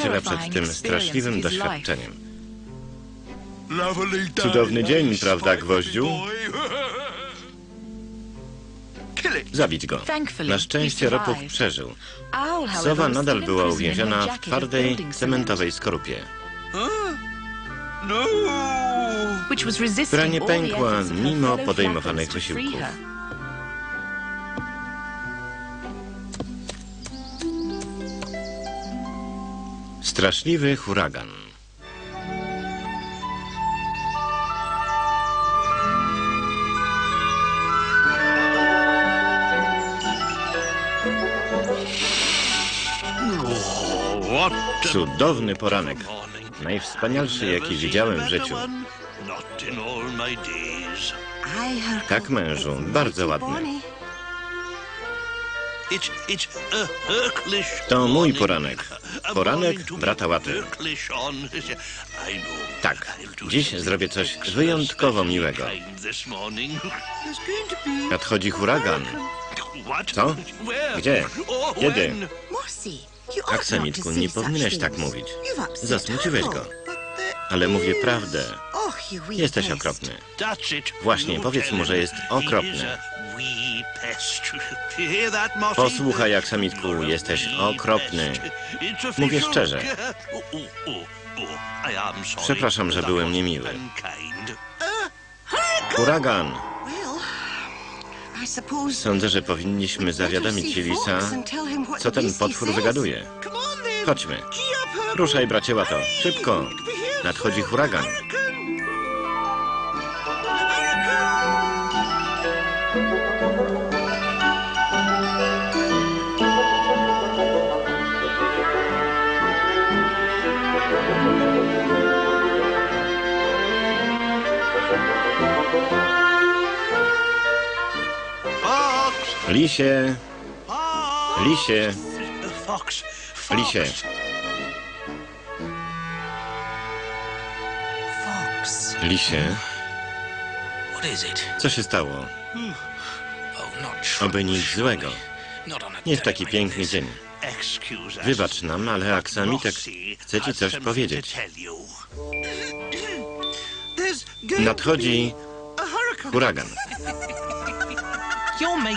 przyjaciela przed tym straszliwym doświadczeniem. Cudowny dzień, prawda, gwoździu? Zabić go. Na szczęście Ropuch przeżył. Sowa nadal była uwięziona w twardej, cementowej skorupie, która nie pękła mimo podejmowanych wysiłków. Straszliwy huragan. Cudowny poranek. Najwspanialszy, jaki widziałem w życiu. Tak, mężu, bardzo ładny. To mój poranek. Poranek brata Łaty. Tak, dziś zrobię coś wyjątkowo miłego. Nadchodzi huragan. Co? Gdzie? Kiedy? Aksamitku, nie powinieneś tak mówić. Zasmuciłeś go. Ale mówię prawdę. Jesteś okropny. Właśnie, powiedz mu, że jest okropny. Posłuchaj, aksamitku, jesteś okropny. Mówię szczerze. Przepraszam, że byłem niemiły. Huragan! Sądzę, że powinniśmy zawiadomić Lisa, co ten potwór wygaduje. Chodźmy. Ruszaj, bracie Łato. Szybko. Nadchodzi huragan. Lisie, lisie, lisie. Lisie, co się stało? Oby nic złego. Nie w taki piękny dzień. Wybacz nam, ale Aksamitek chce ci coś powiedzieć. Nadchodzi huragan.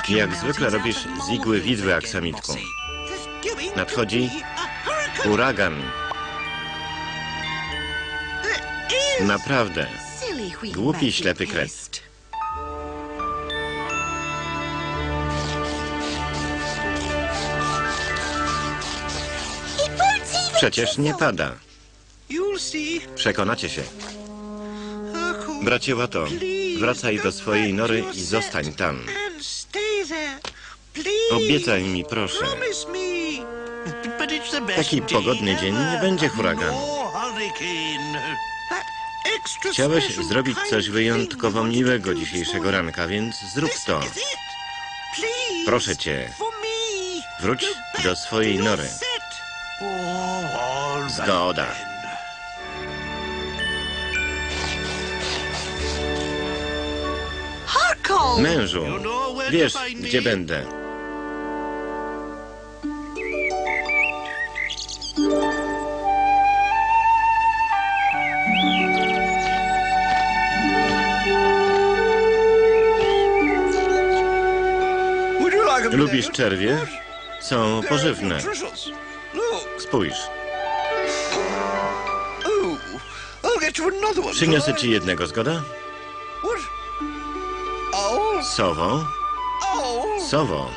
Jak zwykle robisz z igły widły, Aksamitku. Nadchodzi huragan. Naprawdę. Głupi, ślepy kret. Przecież nie pada. Przekonacie się. Bracie Łato, wracaj do swojej nory i zostań tam. Obiecaj mi, proszę. Taki pogodny dzień nie będzie huraganu. Chciałeś zrobić coś wyjątkowo miłego dzisiejszego ranka, więc zrób to. Proszę cię, wróć do swojej nory. Zgoda. Mężu, wiesz, gdzie będę. Lubisz czerwie? Są pożywne. Spójrz, przyniosę ci jednego, zgoda? Sowo, sowo,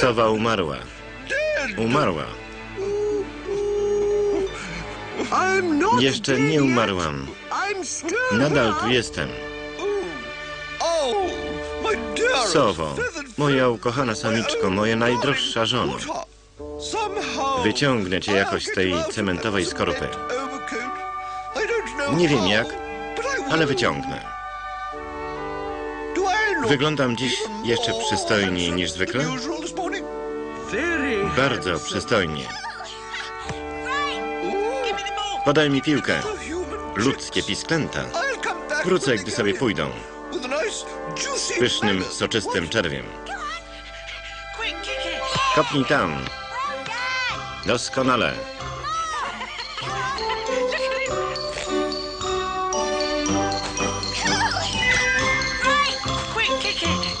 sowa umarła. Umarła. Jeszcze nie umarłam. Nadal tu jestem. Sowo, moja ukochana samiczko, moja najdroższa żono. Wyciągnę cię jakoś z tej cementowej skorupy. Nie wiem jak, ale wyciągnę. Wyglądam dziś jeszcze przystojniej niż zwykle? Bardzo przystojnie. Podaj mi piłkę. Ludzkie pisklęta. Wrócę, gdy sobie pójdą. Pysznym, soczystym czerwiem. Kopnij tam. Doskonale.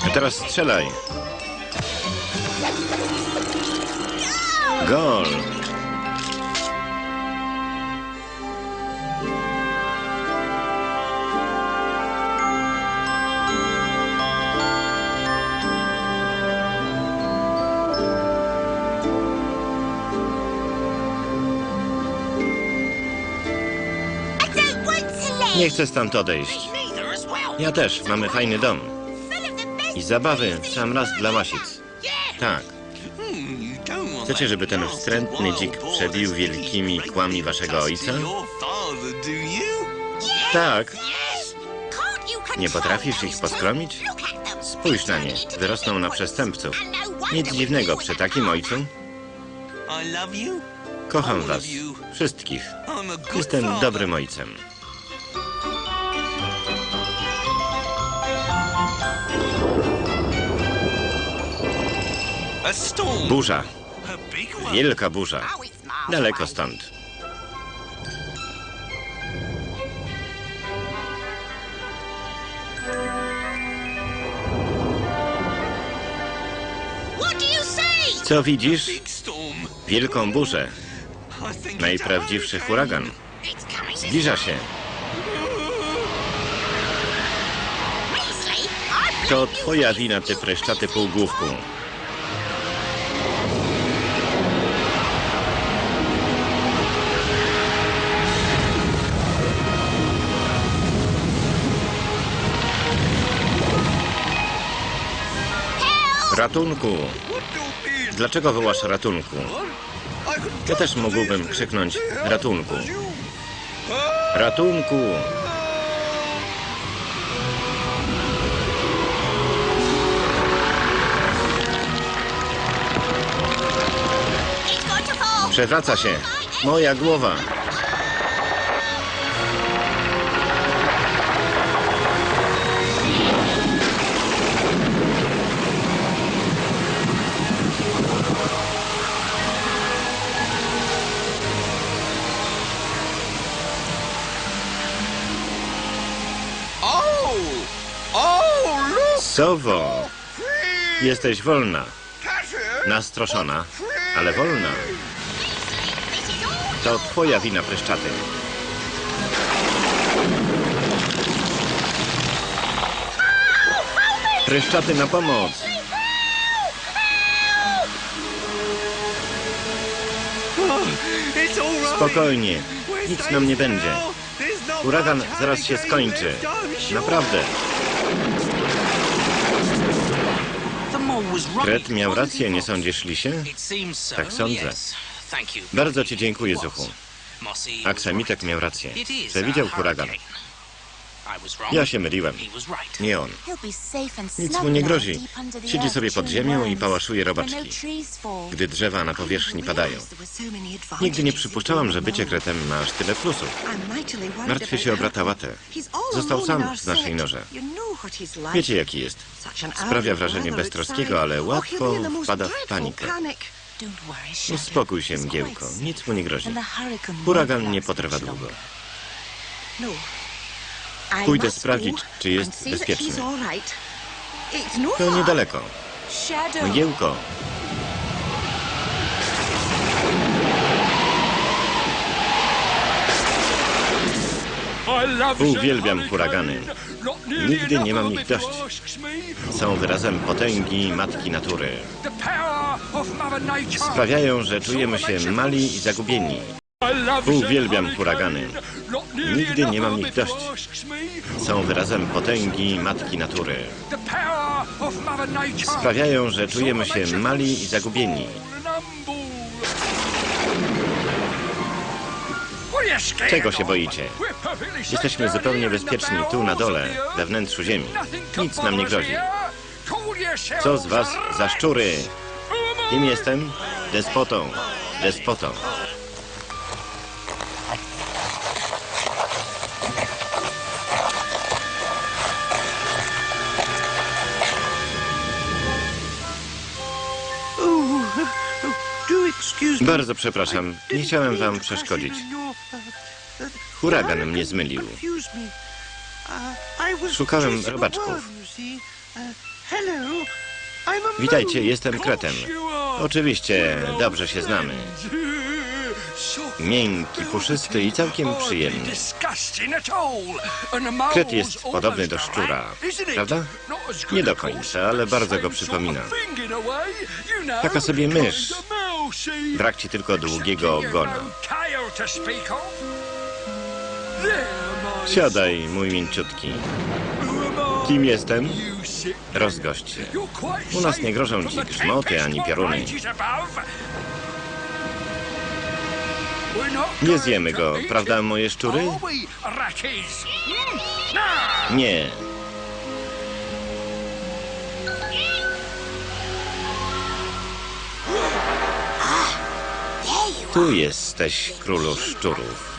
A teraz strzelaj. Gol. Nie chcę stąd odejść. Ja też, mamy fajny dom. I zabawy w sam raz dla łasic. Tak. Chcecie, żeby ten wstrętny dzik przebił wielkimi kłami waszego ojca? Tak. Nie potrafisz ich poskromić? Spójrz na nie. Wyrosną na przestępców. Nic dziwnego przy takim ojcu. Kocham was. Wszystkich. Jestem dobrym ojcem. Burza. Wielka burza. Daleko stąd. Co widzisz? Wielką burzę. Najprawdziwszy huragan. Zbliża się. To twoja wina, ty preszczaty półgłówku. Ratunku! Dlaczego wołasz ratunku? Ja też mógłbym krzyknąć ratunku. Ratunku! Przewraca się. Moja głowa. Sowo! Jesteś wolna. Nastroszona, ale wolna. To twoja wina, preszczaty. Preszczaty na pomoc! Spokojnie, nic nam nie będzie. Huragan zaraz się skończy. Naprawdę. Kret miał rację, nie sądzisz, Lisie? Tak sądzę. Bardzo ci dziękuję, Zuchu. Aksamitek miał rację. Przewidział huragan. Ja się myliłem. Nie on. Nic mu nie grozi. Siedzi sobie pod ziemią i pałaszuje robaczki. Gdy drzewa na powierzchni padają. Nigdy nie przypuszczałam, że bycie kretem ma aż tyle plusów. Martwię się o brata Watę. Został sam z naszej norze. Wiecie, jaki jest. Sprawia wrażenie beztroskiego, ale łatwo wpada w panikę. Uspokój się, mgiełko. Nic mu nie grozi. Huragan nie potrwa długo. Pójdę sprawdzić, czy jest bezpieczny. To niedaleko. Mgiełko. Uwielbiam huragany. Nigdy nie mam ich dość. Są wyrazem potęgi matki natury. Sprawiają, Sprawiają, że czujemy się mali i zagubieni. Uwielbiam huragany. Nigdy nie mam ich dość. Są wyrazem potęgi matki natury. Sprawiają, że czujemy się mali i zagubieni. Czego się boicie? Jesteśmy zupełnie bezpieczni tu na dole, we wnętrzu ziemi. Nic nam nie grozi. Co z was za szczury? Kim jestem? Despotą. Despotą. Bardzo przepraszam, nie chciałem wam przeszkodzić. Huragan mnie zmylił. Szukałem robaczków. Witajcie, jestem Kretem. Oczywiście, dobrze się znamy. Miękki, puszysty i całkiem przyjemny. Kret jest podobny do szczura, prawda? Nie do końca, ale bardzo go przypomina. Taka sobie mysz. Brak ci tylko długiego ogona. Siadaj, mój mięciutki. Kim jestem? Rozgość się. U nas nie grożą ci grzmoty ani pioruny. Nie zjemy go, prawda, moje szczury? Nie. Tu jesteś, królu szczurów.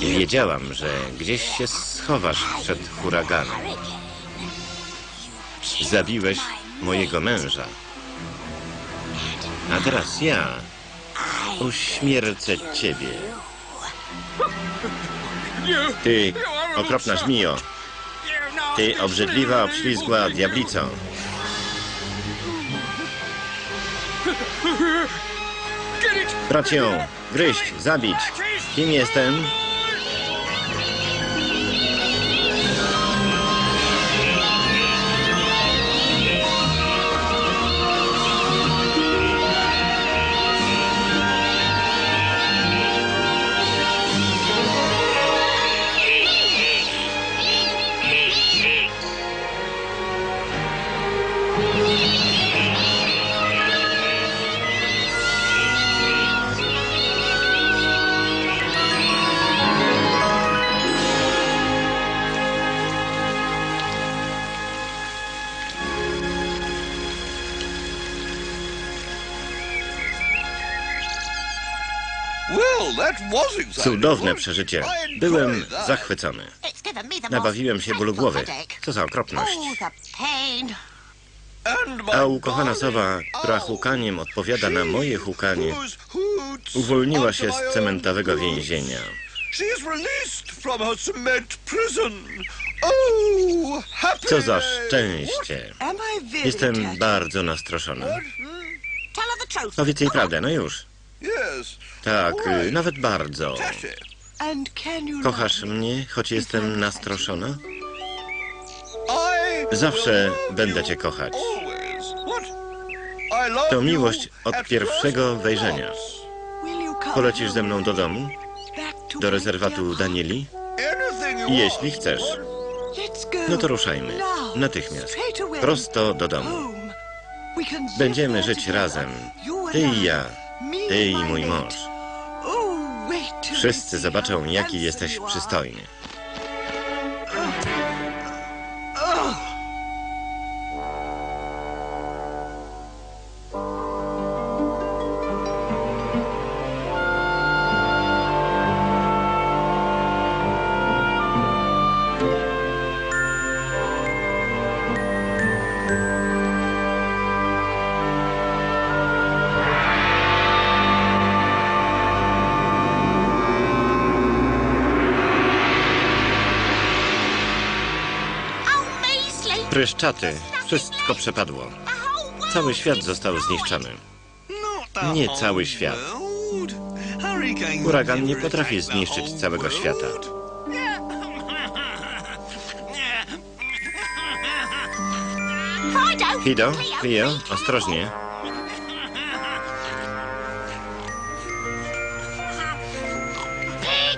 Wiedziałam, że gdzieś się schowasz przed huraganem. Zabiłeś mojego męża. A teraz ja uśmiercę ciebie. Ty, okropna żmijo. Ty, obrzydliwa, obślizgła diablico. Brać ją, gryźć, zabić. Kim jestem? Cudowne przeżycie. Byłem zachwycony. Nabawiłem się bólu głowy. Co za okropność. A ukochana sowa, która hukaniem odpowiada na moje hukanie, uwolniła się z cementowego więzienia. Co za szczęście. Jestem bardzo nastroszony. Powiedz jej prawdę, no już. Tak, y, nawet bardzo. Kochasz mnie, choć jestem nastroszona? Zawsze będę cię kochać. To miłość od pierwszego wejrzenia. Polecisz ze mną do domu? Do rezerwatu Danieli? Jeśli chcesz. No to ruszajmy. Natychmiast. Prosto do domu. Będziemy żyć razem. Ty i ja. Ty i mój mąż. Wszyscy zobaczą, jaki jesteś przystojny. Pryszczaty. Wszystko przepadło. Cały świat został zniszczony. Nie cały świat. Huragan nie potrafi zniszczyć całego świata. Fido, Cleo, ostrożnie.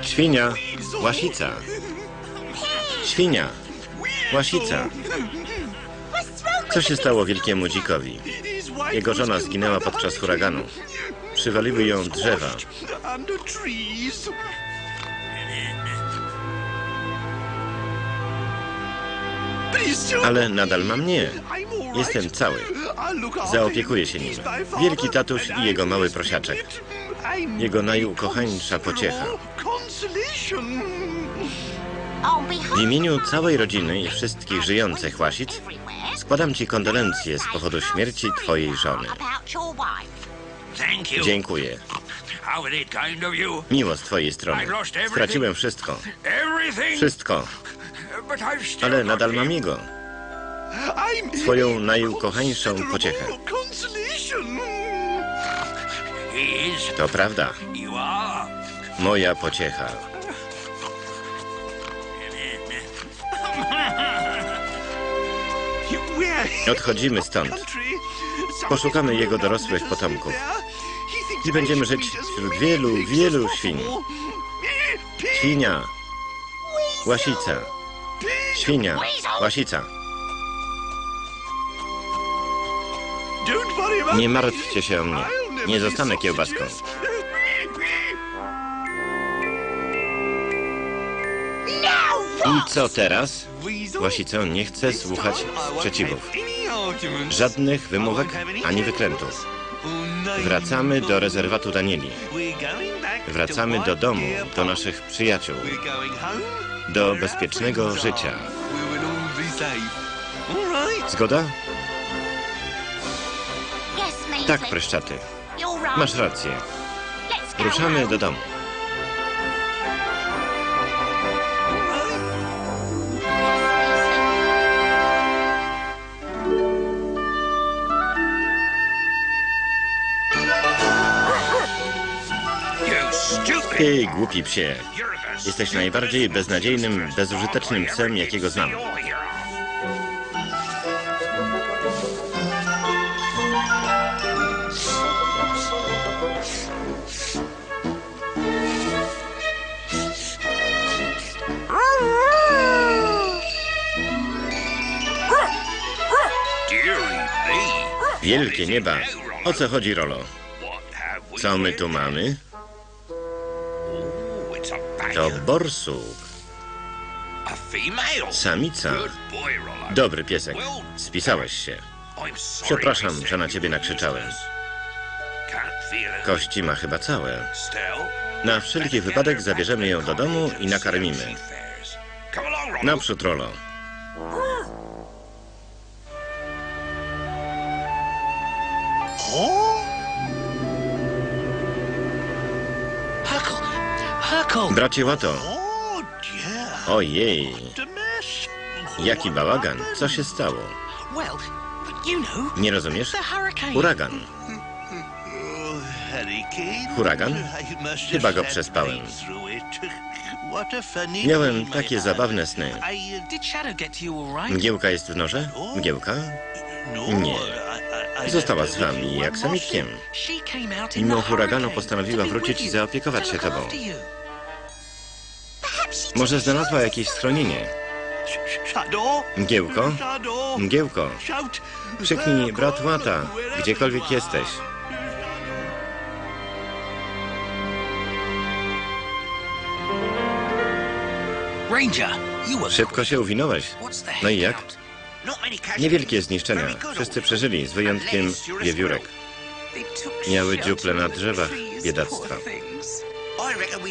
Świnia, łasica. Świnia, łasica. Co się stało wielkiemu dzikowi? Jego żona zginęła podczas huraganu. Przywaliły ją drzewa. Ale nadal mam nie. Jestem cały. Zaopiekuję się nim. Wielki tatuś i jego mały prosiaczek. Jego najukochańsza pociecha. W imieniu całej rodziny i wszystkich żyjących łasic Składam ci kondolencje z powodu śmierci twojej żony. Dziękuję. Miło z twojej strony. Straciłem wszystko. Wszystko. Ale nadal mam jego. Twoją najukochańszą pociechę. To prawda. Moja pociecha. Odchodzimy stąd. Poszukamy jego dorosłych potomków. I będziemy żyć wśród wielu, wielu świń. Świnia. Łasica. Świnia. Łasica. Nie martwcie się o mnie. Nie zostanę kiełbaską. I co teraz? Łasico nie chce słuchać sprzeciwów. Żadnych wymówek ani wykrętów. Wracamy do rezerwatu Danieli. Wracamy do domu, do naszych przyjaciół, do bezpiecznego życia. Zgoda? Tak, preszczaty. Masz rację. Ruszamy do domu. Ty, głupi psie. Jesteś najbardziej beznadziejnym, bezużytecznym psem, jakiego znam. Wielkie nieba. O co chodzi, Rolo? Co my tu mamy? To borsuk. Samica. Dobry piesek. Spisałeś się. Przepraszam, że na ciebie nakrzyczałem. Kości ma chyba całe. Na wszelki wypadek zabierzemy ją do domu i nakarmimy. Naprzód, Rolo. Bracie Łato. Ojej, jaki bałagan. Co się stało? Nie rozumiesz? Huragan. Huragan? Chyba go przespałem. Miałem takie zabawne sny. Mgiełka jest w norze? Mgiełka? Nie. Została z wami jak samitkiem. Mimo huraganu postanowiła wrócić i zaopiekować się tobą. Może znalazła jakieś schronienie. Mgiełko? Mgiełko, krzyknij brat Łata, gdziekolwiek jesteś. Szybko się uwinąłeś. No i jak? Niewielkie zniszczenia. Wszyscy przeżyli, z wyjątkiem wiewiórek. Miały dziuple na drzewach, biedactwa.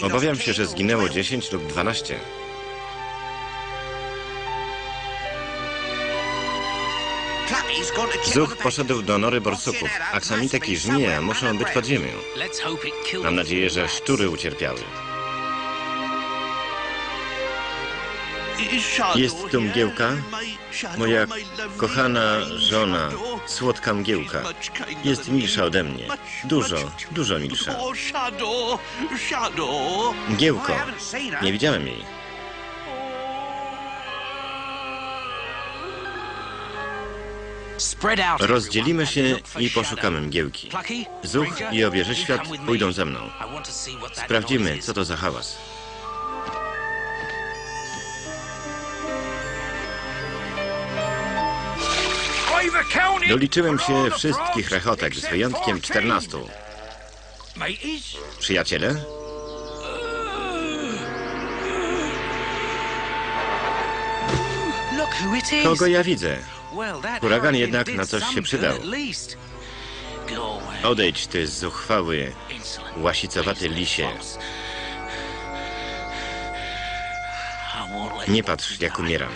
Obawiam się, że zginęło 10 lub 12. Zuch poszedł do nory borsuków. Aksamitek i żmija muszą być pod ziemią. Mam nadzieję, że szczury ucierpiały. Jest tu mgiełka? Moja kochana żona, słodka mgiełka. Jest milsza ode mnie. Dużo, dużo milsza. Mgiełko, nie widziałem jej. Rozdzielimy się i poszukamy mgiełki. Zuch i obieży świat pójdą ze mną. Sprawdzimy, co to za hałas. Doliczyłem się wszystkich rechotek, z wyjątkiem 14. Przyjaciele? Kogo ja widzę? Huragan jednak na coś się przydał. Odejdź, ty zuchwały, łasicowaty lisie. Nie patrz, jak umieram.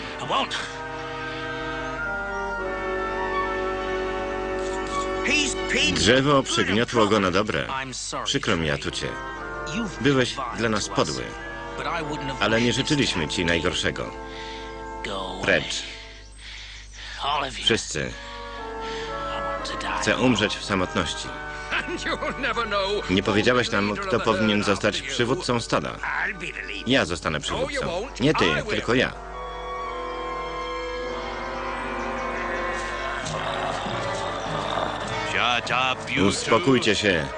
Drzewo przygniotło go na dobre. Przykro mi, Atucie. Byłeś dla nas podły, ale nie życzyliśmy ci najgorszego. Precz, wszyscy. Chcę umrzeć w samotności. Nie powiedziałeś nam, kto powinien zostać przywódcą stada. Ja zostanę przywódcą. Nie ty, tylko ja. Uspokójcie się.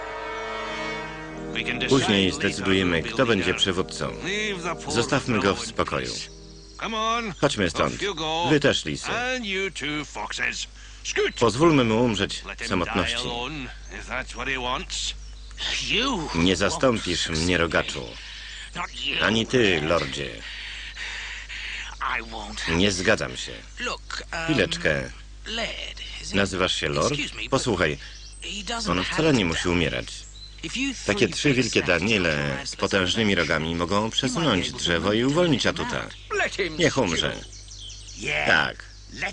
Później zdecydujemy, kto będzie przywódcą. Zostawmy go w spokoju. Chodźmy stąd. Wy też, lisy. Pozwólmy mu umrzeć w samotności. Nie zastąpisz mnie, rogaczu. Ani ty, lordzie. Nie zgadzam się. Chwileczkę. Nazywasz się Lord? Posłuchaj, on wcale nie musi umierać. Takie trzy wielkie Daniele z potężnymi rogami mogą przesunąć drzewo i uwolnić atuta. Niech umrze. Tak,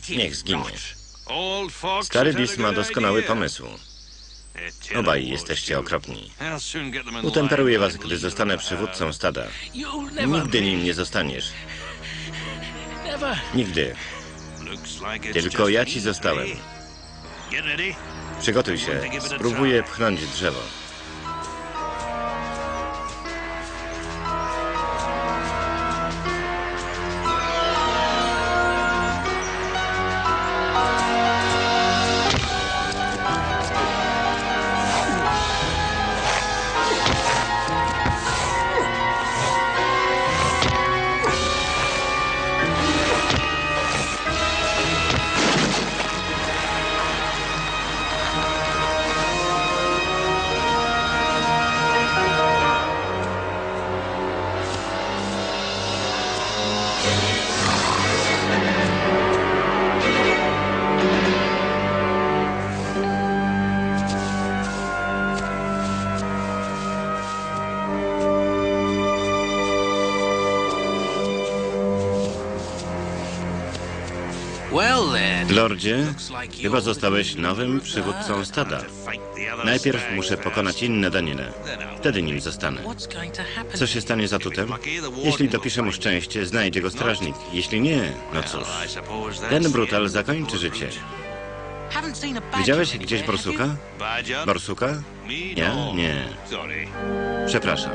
niech zginie. Stary lis ma doskonały pomysł. Obaj jesteście okropni. Utemperuję was, gdy zostanę przywódcą stada. Nigdy nim nie zostaniesz. Nigdy. Tylko ja ci zostałem. Przygotuj się. Spróbuję pchnąć drzewo. Lordzie, chyba zostałeś nowym przywódcą stada. Najpierw muszę pokonać inne Daniele. Wtedy nim zostanę. Co się stanie z atutem? Jeśli dopiszę mu szczęście, znajdzie go strażnik. Jeśli nie, no cóż. Ten brutal zakończy życie. Widziałeś gdzieś borsuka? Borsuka? Ja? Nie. Przepraszam.